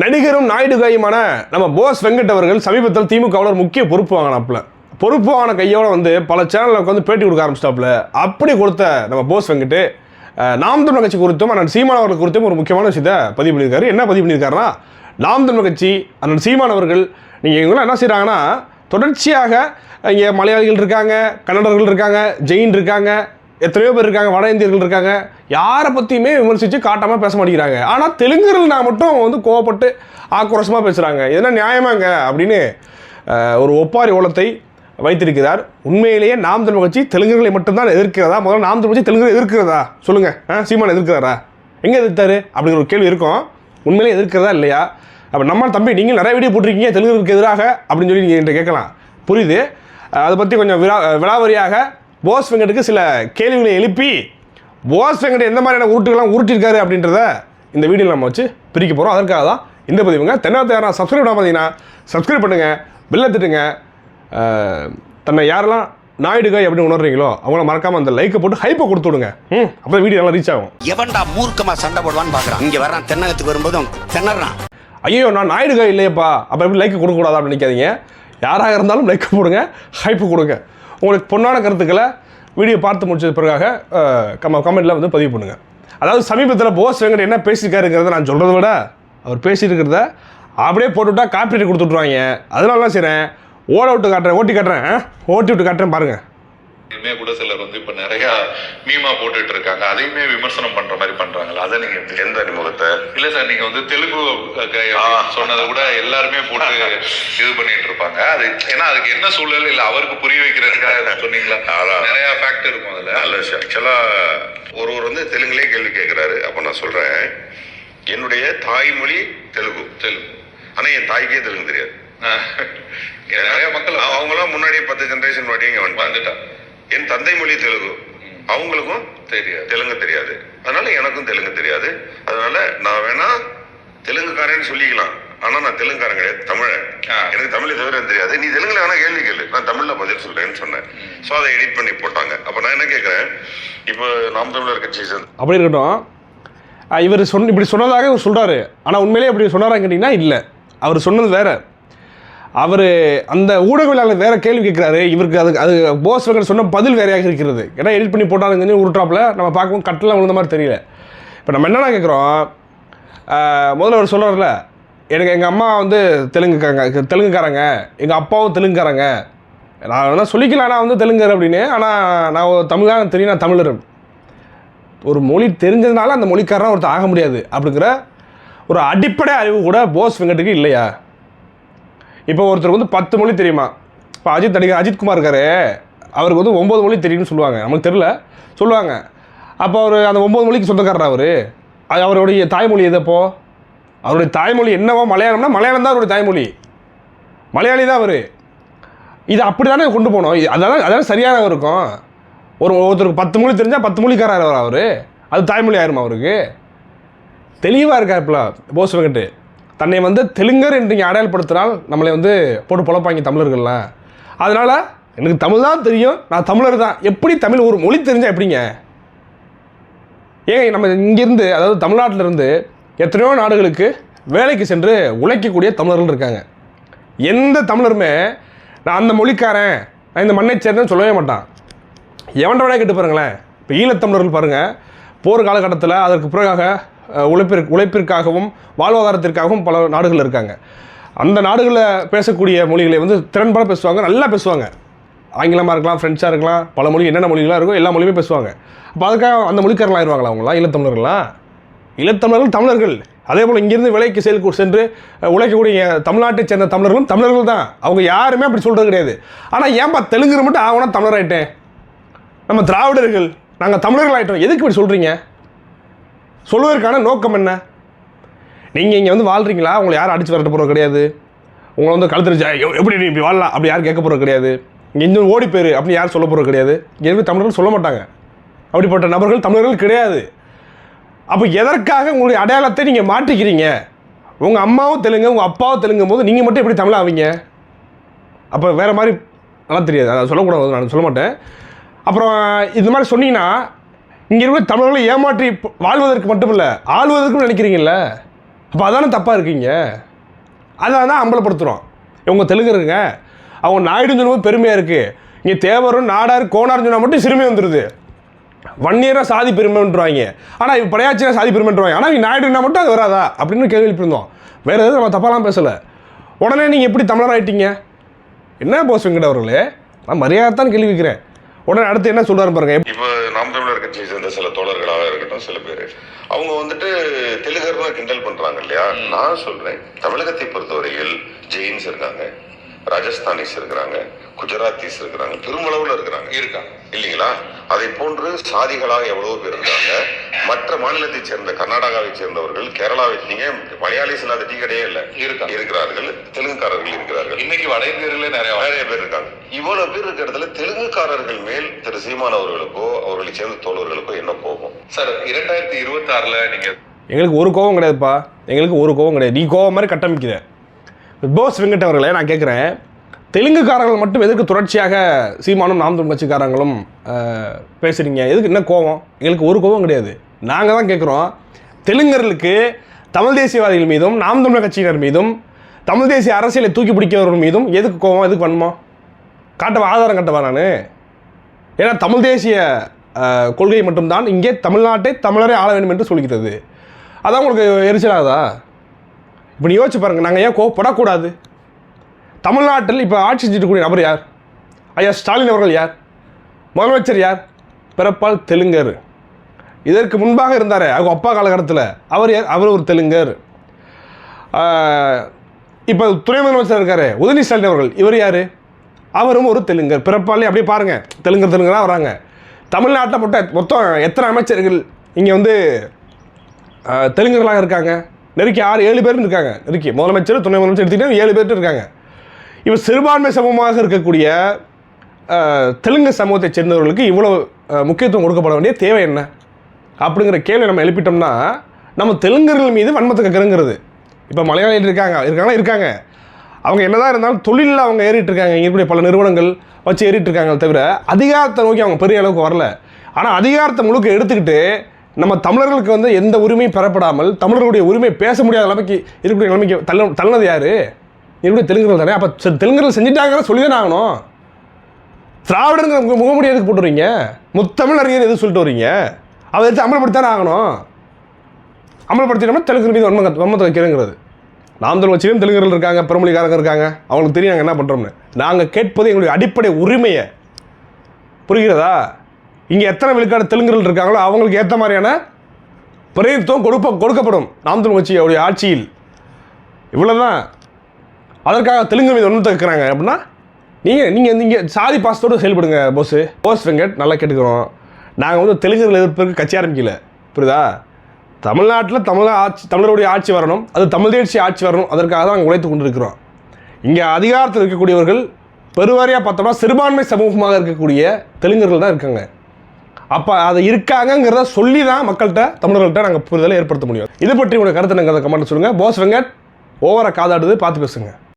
நடிகரும் நாயுடுகாயுமான நம்ம போஸ் வெங்கட் அவர்கள் சமீபத்தில் திமுகவில் ஒரு முக்கிய பொறுப்பு வாங்கினாப்புல. பொறுப்பு வாங்கின கையோட வந்து பல சேனலுக்கு வந்து பேட்டி கொடுக்க ஆரம்பிச்சிட்டாப்புல. அப்படி கொடுத்த நம்ம போஸ் வெங்கட் நாம் தமிழ் கட்சி குறித்தும் அண்ணன் சீமான் அவர்கள் குறித்தும் ஒரு முக்கியமான விஷயத்தை பதிவு பண்ணியிருக்காரு. என்ன பதிவு பண்ணியிருக்காருன்னா நாம் தமிழ் கட்சி அண்ணன் சீமான் அவர்கள் நீங்கள் இவங்களாம் என்ன செய்கிறாங்கன்னா தொடர்ச்சியாக இங்கே மலையாளிகள் இருக்காங்க கன்னடர்கள் இருக்காங்க ஜெயின் இருக்காங்க எத்தனையோ பேர் இருக்காங்க வட இந்தியர்கள் இருக்காங்க. யாரை பற்றியுமே விமர்சித்து காட்டாமல் பேச மாட்டேங்கிறாங்க. ஆனால் தெலுங்குகள் நான் மட்டும் வந்து கோவப்பட்டு ஆக்ரோஷமாக பேசுகிறாங்க இதெல்லாம் நியாயமாங்க? அப்படின்னு ஒரு ஒப்பாரி ஓலத்தை வைத்திருக்கிறார். உண்மையிலேயே நாம் தமிழ் கட்சி தெலுங்குகளை மட்டும்தான் எதிர்க்கிறதா? முதல்ல நாம் தமிழ் கட்சி தெலுங்குகளை எதிர்க்கிறதா? சொல்லுங்கள் ஆ சீமான் எதிர்க்கிறாரா? எங்கே எதிர்த்தாரு? அப்படிங்கிற ஒரு கேள்வி இருக்கும். உண்மையிலேயே எதிர்க்கிறதா இல்லையா? அப்போ நம்ம தம்பி நீங்கள் நிறைய வீடியோ போட்டிருக்கீங்க தெலுங்குக்கு எதிராக அப்படின்னு சொல்லி நீங்கள் என்கிட்ட கேட்கலாம். புரியுது? அதை பற்றி கொஞ்சம் விழா விலாவரியாக போஸ் வெங்கட்டுக்கு சில கேள்விகளை எழுப்பி போஸ் வெங்கட் எந்த மாதிரியான உருட்டுகள்லாம் உருட்டிருக்காரு அப்படின்றத இந்த வீடியோவில் நம்ம வச்சு பிரிக்க போகிறோம் அதற்காக தான் இந்த பதிவுங்க தென்னாத்த யாரா சப்ஸ்கிரைப் பண்ண பார்த்தீங்கன்னா சப்ஸ்கிரைப் பண்ணுங்கள் பெல்லை தட்டுங்க. தன்னை யாரெல்லாம் நாயுடுகாய் அப்படின்னு உணர்றீங்களோ அவங்கள மறக்காமல் அந்த லைக்கை போட்டு ஹைப்பை கொடுத்து விடுங்க. ம் அப்போ வீடியோ நல்லா ரீச் ஆகும். எவன்டா மூர்க்கமா சண்டை போடுவான்னு பாக்குறான். இங்க வர்றான் தென்னகத்துக்கு வரும்போதும் திணறான். ஐயோ நான் நாயுடுகாய் இல்லையப்பா அப்போ எப்படி லைக் கொடுக்கக்கூடாதா அப்படின்னு நினைக்காதீங்க. யாராக இருந்தாலும் லைக் போடுங்க ஹைப்பு கொடுங்க. உங்களுக்கு பொன்னான கருத்துக்களை வீடியோ பார்த்து முடிச்சது பிறகாக கம கமெண்ட்டில் வந்து பதிவு பண்ணுங்கள் அதாவது சமீபத்தில் போஸ் வெங்கட் என்ன பேசியிருக்காருங்கிறத நான் சொல்கிறத விட அவர் பேசியிருக்கிறத அப்படியே போட்டுவிட்டா காப்பீட்டு கொடுத்துட்ருவாங்க அதனால தான் செய்கிறேன் ஓட விட்டு காட்டுறேன் ஓட்டி காட்டுறேன் ஆ? ஓட்டி விட்டு காட்டுறேன் பாருங்கள் இனிமே கூட சிலர் வந்து இப்ப நிறைய மீமா போட்டுட்டு இருக்காங்க அதையுமே விமர்சனம் பண்ற மாதிரி பண்றாங்கல்ல அதை நீங்க எந்த அறிமுகத்தை இல்ல சார் நீங்க வந்து தெலுங்கு சொன்னதை கூட எல்லாருமே போட்டு இது பண்ணிட்டு இருப்பாங்க அது ஏன்னா அதுக்கு என்ன சூழல்? இல்ல அவருக்கு புரிய வைக்கிறதுக்காக சொன்னீங்களா. நிறைய ஃபேக்ட் இருக்கும் அதுல. விஷயம். ஆக்சுவலா ஒருவர் வந்து தெலுங்குலயே கேள்வி கேட்கிறாரு அப்ப நான் சொல்றேன் என்னுடைய தாய்மொழி தெலுங்கு. தெலுங்கு. ஆனா என் தாய்க்கே தெலுங்கு தெரியாது. நிறைய மக்கள் அவங்க- அவங்களாம் முன்னாடியே பத்து ஜெனரேஷன் வாட்டி இங்க வந்துட்டாங்க. வந்துட்டா என் தந்தை மொழி தெலுங்கு. அவங்களுக்கும் தெரியாது. தெலுங்கு தெரியாது. அதனால எனக்கும் தெலுங்கு தெரியாது. அதனால நான் வேணா தெலுங்குக்காரன்னு சொல்லிக்கலாம். ஆனா நான் தெலுங்குக்காரன் கிடையாது. தமிழன். எனக்கு தமிழ் தவிர தெரியாது. நீ தெலுங்குல வேணா கேள்வி கேளு. நான் தமிழ்ல பதில் சொல்றேன்னு சொன்னேன். சோ அதை எடிட் பண்ணி போட்டாங்க. அப்ப நான் என்ன கேக்குறேன்? இப்போ நாம் தமிழர் கட்சி அப்படி இருக்கட்டும். இவர் சொன்ன இப்படி சொன்னதாக இவர் சொல்கிறாரு ஆனால் உண்மையிலேயே அப்படி சொன்னாரான்னு கேட்டிங்கன்னா இல்லை. அவர் சொன்னது வேற. அவர் அந்த ஊடகவியலாளர் வேற கேள்வி கேட்குறாரு. இவருக்கு அது அது போஸ் வெங்கட் சொன்ன பதில் வேறையாக இருக்கிறது. ஏன்னா எடிட் பண்ணி போட்டாருங்கன்னு உருட்டாப்புல நம்ம பார்க்கவும் கட்டெல்லாம் விழுந்த மாதிரி தெரியல. இப்போ நம்ம என்னென்ன கேட்குறோம்? முதல்ல அவர் சொல்கிறார்ல எனக்கு எங்கள் அம்மா வந்து தெலுங்குக்காரங்க தெலுங்குக்காரங்க எங்கள் அப்பாவும் தெலுங்குக்காரங்க. நான் வேணால் சொல்லிக்கலாம் நான் வந்து தெலுங்கர் அப்படின்னு. ஆனால் நான் ஒரு தமிழாக தெரியும் நான் தமிழர். ஒரு மொழி தெரிஞ்சதுனால அந்த மொழிக்காரன் ஒருத்தர் ஆக முடியாது அப்படிங்கிற ஒரு அடிப்படை அறிவு கூட போஸ் வெங்கட்டுக்கு இல்லையா? இப்போ ஒருத்தருக்கு வந்து பத்து மொழி தெரியுமா? இப்போ அஜித் நடிகர் அஜித் குமார் இருக்காரு. அவருக்கு வந்து ஒம்பது மொழி தெரியும்னு சொல்லுவாங்க. நம்மளுக்கு தெரில சொல்லுவாங்க. அப்போ அவர் அந்த ஒம்பது மொழிக்கு சொந்தக்காரர் அவர்? அது அவருடைய தாய்மொழி எதப்போ அவருடைய தாய்மொழி என்னவோ மலையாளம்னா மலையாளம் தான் அவருடைய தாய்மொழி. மலையாளி தான் அவர். இது அப்படி தானே கொண்டு போகணும் அதெல்லாம் அதெல்லாம் அதான் சரியான இருக்கும். ஒரு ஒருத்தருக்கு பத்து மொழி தெரிஞ்சால் பத்து மொழிக்காரர் அவர்? அது தாய்மொழி ஆயிரும் அவருக்கு? தெளிவாக இருக்காருப்பல போஸ் வெங்கட்டு தன்னை வந்து தெலுங்கர் என்று நீங்கள் அடையாளப்படுத்தினால் நம்மளை வந்து போட்டு பொழப்பாங்க தமிழர்கள்லாம் அதனால் எனக்கு தமிழ் தான் தெரியும். நான் தமிழர் தான். எப்படி தமிழ் ஒரு மொழி தெரிஞ்சால் எப்படிங்க? ஏங்க நம்ம இங்கேருந்து அதாவது தமிழ்நாட்டில் இருந்து எத்தனையோ நாடுகளுக்கு வேலைக்கு சென்று உழைக்கக்கூடிய தமிழர்கள் இருக்காங்க. எந்த தமிழருமே நான் அந்த மொழிக்காரன் நான் இந்த மண்ணை சேர்ந்தேன்னு சொல்லவே மாட்டான். எவன்ட வேணா கேட்டு பாருங்களேன். இப்போ ஈழத்தமிழர்கள் பாருங்கள் போர் காலகட்டத்தில் அதற்கு பிறகாக உழைப்பிற் உழைப்பிற்கு உழைப்பிற்காகவும் வாழ்வாதாரத்திற்காகவும் பல நாடுகள் இருக்காங்க. அந்த நாடுகளில் பேசக்கூடிய மொழிகளை வந்து திறன்பட பேசுவாங்க நல்லா பேசுவாங்க. ஆங்கிலமாக இருக்கலாம் ஃப்ரெஞ்சாக இருக்கலாம் பல மொழி என்னென்ன மொழிகளாக இருக்கோ எல்லா மொழியுமே பேசுவாங்க. அப்போ அதுக்காக அந்த மொழிக்காரர்களாக ஆயிடுவாங்களா அவங்களாம் ஈழத்தமிழர்கள்லாம்? இளத்தமிழர்கள் தமிழர்கள். அதே போல் இங்கேருந்து விலைக்கு செயல் சென்று உழைக்கக்கூடிய தமிழ்நாட்டை சேர்ந்த தமிழர்களும் தமிழர்கள் தான். அவங்க யாருமே அப்படி சொல்கிறது கிடையாது. ஆனால் ஏன்பா தெலுங்குல மட்டும் ஆகணும் தமிழராயிட்டேன் நம்ம திராவிடர்கள் நாங்கள் தமிழர்கள் ஆகிட்டோம் எதுக்கு இப்படி சொல்கிறீங்க சொல்வதற்கான நோக்கம் என்ன? நீங்கள் இங்கே வந்து வாழ்கிறீங்களா உங்களை யாரும் அடித்து வரட்டு போகிறது கிடையாது. உங்களை வந்து கழுத்துருச்சா எப்படி நீ இப்படி வாழலாம்? அப்படி யாரும் கேட்க போகிறது கிடையாது. இங்கே இன்னும் ஓடி போயிரு அப்படின்னு யாரும் சொல்ல போகிறது கிடையாது. இங்கே இருக்க தமிழர்கள் சொல்ல மாட்டாங்க. அப்படிப்பட்ட நபர்கள் தமிழர்கள் கிடையாது. அப்போ எதற்காக உங்களுடைய அடையாளத்தை நீங்கள் மாற்றிக்கிறீங்க? உங்கள் அம்மாவும் தெலுங்கு உங்கள் அப்பாவும் தெலுங்கும் போது நீங்கள் மட்டும் எப்படி தமிழ் ஆவீங்க? அப்போ வேறு மாதிரி நல்லா தெரியாது. அதை சொல்லக்கூடாது நான் சொல்ல மாட்டேன். அப்புறம் இது மாதிரி சொன்னீங்கன்னா இங்கே இருக்க தமிழர்களை ஏமாற்றி வாழ்வதற்கு மட்டும் இல்லை ஆள்வதற்கும் நினைக்கிறீங்கல்ல? அப்போ அதானே தப்பாக இருக்கீங்க? அதான் தான் அம்பலப்படுத்துகிறோம் இவங்க தெலுங்குருங்க அவங்க நாயுடுன்னு சொல்லும்போது பெருமையாக இருக்குது இங்கே தேவரும் நாடார் கோனார்னு சொன்னால் மட்டும் சிறுமை வந்துடுது வன்னியராக சாதி பெருமைன்றாங்க. ஆனால் இப்போ படையாச்சியாக சாதி பெருமைன்றாங்க. ஆனால் இங்கே நாயுடுனா மட்டும் அது வராதா? அப்படின்னு கேள்வி எழுப்பியிருந்தோம். வேறு எதுவும் நம்ம தப்பாலாம் பேசலை. உடனே நீங்கள் எப்படி தமிழர் ஆகிட்டீங்க என்ன போஸ் அவர்களே? நான் மரியாதை தான் கேள்வி வைக்கிறேன் உடனே அடுத்து என்ன சொல்றாரு பாருங்கள் இப்போ நாம் தமிழர் கட்சியை சேர்ந்த சில தோழர்களாக இருக்கட்டும் சில பேர். அவங்க வந்துட்டு தெலுங்கர்னா கிண்டல் பண்றாங்க இல்லையா? நான் சொல்றேன் தமிழகத்தை பொறுத்தவரையில் ஜெயின்ஸ் இருக்காங்க. ராஜஸ்தானிஸ் இருக்கிறாங்க குஜராத்திஸ் இருக்கிறாங்க பெருமளவுல இருக்கிறாங்க. இருக்காங்க இல்லைங்களா? அதை போன்று சாதிகளாக எவ்வளவு பேர் இருக்காங்க. மற்ற மாநிலத்தை சேர்ந்த கர்நாடகாவை சேர்ந்தவர்கள் கேரளாவை நீங்க மலையாளிஸ் இல்லாத டீ கடையே இல்ல. இருக்காங்க. இருக்கிறார்கள் தெலுங்குக்காரர்கள் இருக்கிறார்கள். இன்னைக்கு வட இந்தியர்களே நிறைய நிறைய பேர் இருக்காங்க. இவ்வளவு பேர் இருக்கிற இடத்துல தெலுங்குக்காரர்கள் மேல் திரு சீமான் அவர்களுக்கோ அவர்களை சேர்ந்த தோழர்களுக்கோ என்ன கோபம்? சார் இரண்டாயிரத்தி இருபத்தி ஆறுல நீங்க எங்களுக்கு ஒரு கோவம் கிடையாதுப்பா. எங்களுக்கு ஒரு கோவம் கிடையாது. நீ கோவம் மாதிரி கட்டமைக்கிற போஸ் வெங்கட் அவர்களே நான் கேட்குறேன். தெலுங்குக்காரர்கள் மட்டும் எதுக்கு தொடர்ச்சியாக சீமானும் நாம் தமிழ் கட்சிக்காரங்களும் பேசுகிறீங்க எதுக்கு என்ன கோவம்? எங்களுக்கு ஒரு கோவம் கிடையாது. நாங்கள் தான் கேட்குறோம். தெலுங்கர்களுக்கு தமிழ் தேசியவாதிகள் மீதும் நாம் தமிழர் கட்சியினர் மீதும் தமிழ் தேசிய அரசியலை தூக்கி பிடிக்கிறவர்கள் மீதும் எதுக்கு கோவம் எதுக்கு வன்மோ காட்டவா ஆதாரம் காட்டவா நான்? ஏன்னா தமிழ் தேசிய கொள்கை மட்டும்தான் இங்கே தமிழ்நாட்டை தமிழரை ஆள வேண்டும் என்று சொல்கிறது அதான் உங்களுக்கு எரிச்சலாகுதா? இப்போ நீ யோசிச்சு பாருங்கள் நாங்கள் ஏன் கோவப்படக்கூடாது? தமிழ்நாட்டில் இப்போ ஆட்சி செஞ்சுட்டு கூடிய நபர் யார்? ஐயா ஸ்டாலின் அவர்கள் யார்? முதலமைச்சர் யார்? பிறப்பால் தெலுங்கர். இதற்கு முன்பாக இருந்தார் அவங்க அப்பா காலகட்டத்தில். அவர் யார்? அவர் ஒரு தெலுங்கர். இப்போ துணை முதலமைச்சர் இருக்கார் உதயநிதி ஸ்டாலின் அவர்கள் இவர் யார்? அவரும் ஒரு தெலுங்கர். பிறப்பாலே அப்படியே பாருங்கள் தெலுங்கர் தெலுங்கராக வராங்க. தமிழ்நாட்டில் மட்டும் மொத்தம் எத்தனை அமைச்சர்கள் இங்கே வந்து தெலுங்குகளாக தெலுங்கர்களாக இருக்காங்க? நெருக்கி ஆறு ஏழு பேர் இருக்காங்க. நெருக்கி முதலமைச்சர் துணை முதலமைச்சர் எடுத்துக்கிட்டா ஏழு பேர் இருக்காங்க. இப்போ சிறுபான்மை சமூகமாக இருக்கக்கூடிய தெலுங்கு சமூகத்தைச் சேர்ந்தவர்களுக்கு இவ்வளோ முக்கியத்துவம் கொடுக்கப்பட வேண்டிய தேவை என்ன? அப்படிங்கிற கேள்வி நம்ம எழுப்பிட்டோம்னா நம்ம தெலுங்கர்கள் மீது வன்மத்தை கக்கிறங்கிறது. இப்போ மலையாளிகள் இருக்காங்க இருக்காங்களா? இருக்காங்க. அவங்க என்னதான் இருந்தாலும் தொழிலில் அவங்க ஏறிட்டு இருக்காங்க. இருக்கக்கூடிய பல நிறுவனங்கள் வச்சு ஏறிட்டு இருக்காங்க தவிர அதிகாரத்தை நோக்கி அவங்க பெரிய அளவுக்கு வரல. ஆனால் அதிகாரத்தை முழுக்க எடுத்துக்கிட்டு நம்ம தமிழர்களுக்கு வந்து எந்த உரிமையும் பெறப்படாமல் தமிழர்களுடைய உரிமை பேச முடியாத நிலைமைக்கு இருக்கக்கூடிய நிலைமைக்கு தள்ள தள்ளினது யார்? இருக்கக்கூடிய தெலுங்குகள் தானே. அப்போ தெலுங்குகள் செஞ்சுட்டாங்கன்னு சொல்லி தானே ஆகணும். திராவிடங்கிற முக- முகமுடி எதுக்கு போட்டுறீங்க முத்தமிழ் அறிஞர் எதுக்கு சொல்லிட்டு வரீங்க அதை எடுத்து அமல்படுத்தானே ஆகணும். அமல்படுத்தினோம்னா தெலுங்கு மீது வன்ம வன்மத்தை வைக்கிறேங்கிறது. நாம் தமிழ் வச்சிலும் தெலுங்குகள் இருக்காங்க பெருமொழிக்காரங்க இருக்காங்க. அவங்களுக்கு தெரியும் நாங்கள் என்ன பண்ணுறோம்னு நாங்கள் கேட்பது எங்களுடைய அடிப்படை உரிமையை. புரிகிறதா? இங்கே எத்தனை விழுக்காடு தெலுங்குகள் இருக்காங்களோ அவங்களுக்கு ஏற்ற மாதிரியான பிரதிநிதித்துவம் கொடுப்ப கொடுக்கப்படும். நாம் தமிழ் ஆட்சியில். இவ்வளோதான் அதற்காக தெலுங்கு மீது ஒன்று இருக்கிறாங்க அப்படின்னா நீங்கள் நீங்கள் இங்கே சாதி பாசத்தோடு செயல்படுங்க போஸு போஸ் வெங்கட் நல்லா கேட்டுக்கிறோம். நாங்கள் வந்து தெலுங்குகள் எதிர்ப்பிற்கு கட்சி ஆரம்பிக்கல. புரியுதா? தமிழ்நாட்டில் தமிழ் ஆட்சி தமிழருடைய ஆட்சி வரணும். அது தமிழ் தேசிய ஆட்சி வரணும். அதற்காக தான் நாங்கள் உழைத்து கொண்டிருக்கிறோம். இங்கே அதிகாரத்தில் இருக்கக்கூடியவர்கள் பெருவாரியாக பார்த்தோம்னா சிறுபான்மை சமூகமாக இருக்கக்கூடிய தெலுங்கர்கள் தான் இருக்காங்க. அப்போ அது இருக்காங்கங்கிறத சொல்லி தான் மக்கள்கிட்ட தமிழர்கள்ட்ட நாங்கள் புரிதலை ஏற்படுத்த முடியும். இது பற்றி உங்களுடைய கருத்து நாங்கள் கமெண்ட் சொல்லுங்கள் போஸ் வெங்கட் ஓவராக காதாடுது பார்த்து பேசுங்க.